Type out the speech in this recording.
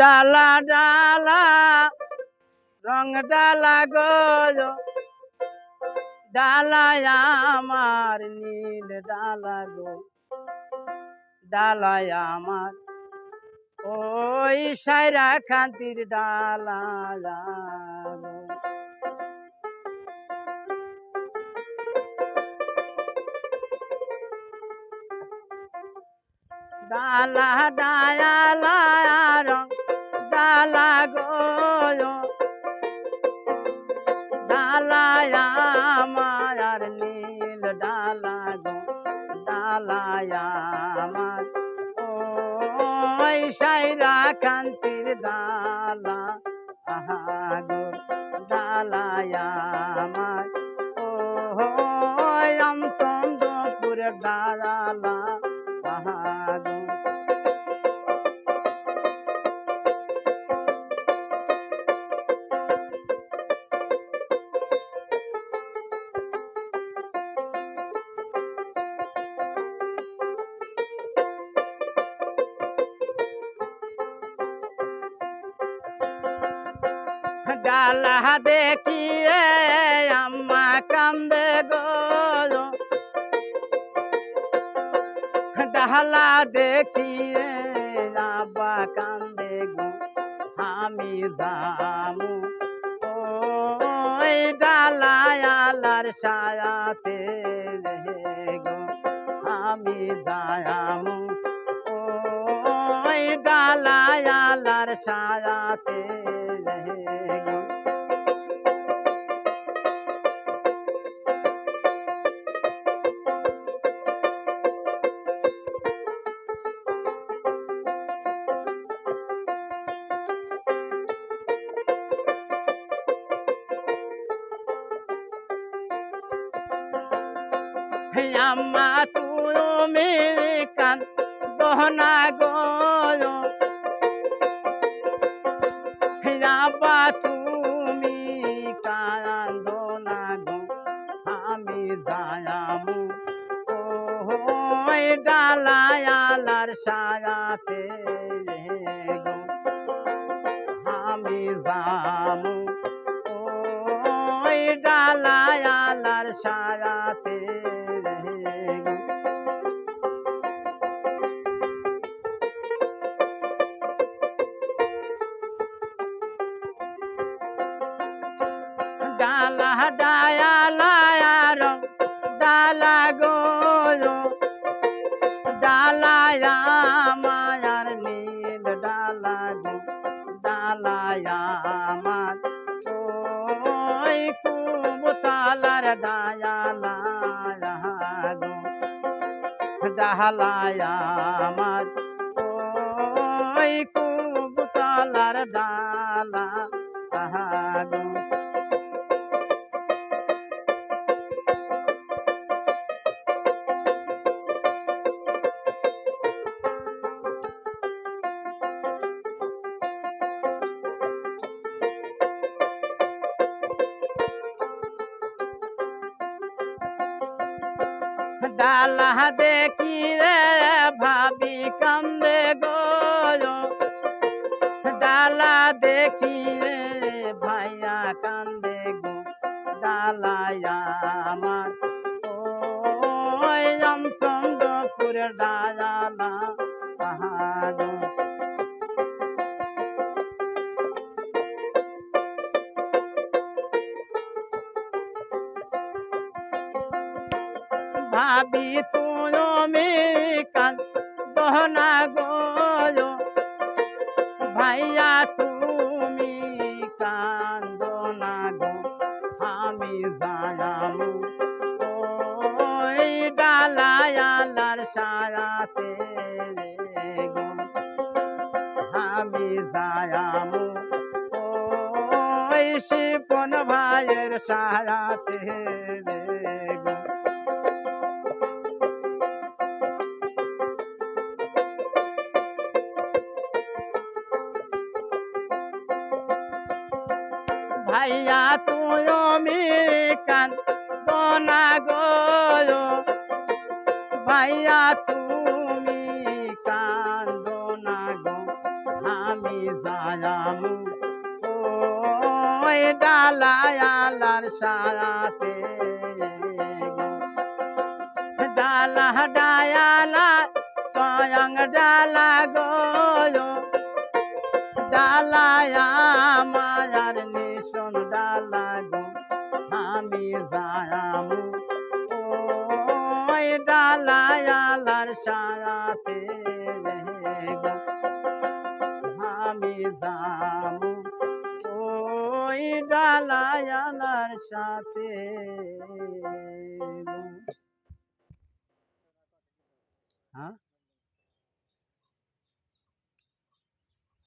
ডালা ডালা, রং ডালা গো ডালায় আমার নীল ডালা গো। ডালায় আমার ওই সাইরা খান্তির ডালা গো ডালা, ডায়ালা, রং ডালা গো ডালায়া মায়ার নীল ডালা গো, ডালায়া আমার। সাইরা কান্তির ডালা, আহা গো, ডালায়া আমার। ও আমচন্দ্রপুর ডালা আহা গো ডালা দেখিয়ে আম্মা কান্দে ডালা দেখিয়ে আব্বা কান্দে গো, আমি দামু ওই ডালায়ালার সায়াতে গো, আমি দায়ামু ওই ডালায়ালার সায়াতে আম্মা তুমি কান গহনা গো হে আব্বা, তুমি কান্দো না গো, আমি দায়ামু ওই ডালায়ালার সায়াতে ডালা ডায়ালায়া রং ডালা গো ডালায়া মায়ার নীল ডালা গো ডালায়া আমার ওই কুমতালার ডায়ালা গো ডালায়া আমার ওই কুমতালার ডালা গো ডালা দেখি রে ভাবি কান্দে গো। ডালা দেখি রে ভাইয়া কান্দে গো। ডালায়া আমার ওই চন্দ্রপুর ডালা ভাবি তুমি কান দহনা গো ভাইয়া তুমি কান্দনা গো আমি যায়ামু ওই ডালায়ালার গো আমি যায়ামু ওই শিপন ভাইয়ের সায়াতে ভাইয়া তুমি কান না গো। ভাইয়া, তুমি কান্দ না গো। আমি যায়ামু ওই ডালায়ালার সাথে ডালা ডায়ালা কয়ং ডালা গো। ডালায়া গো আমি দাম ওই ডালায়ালার সাথে। হ্যাঁ?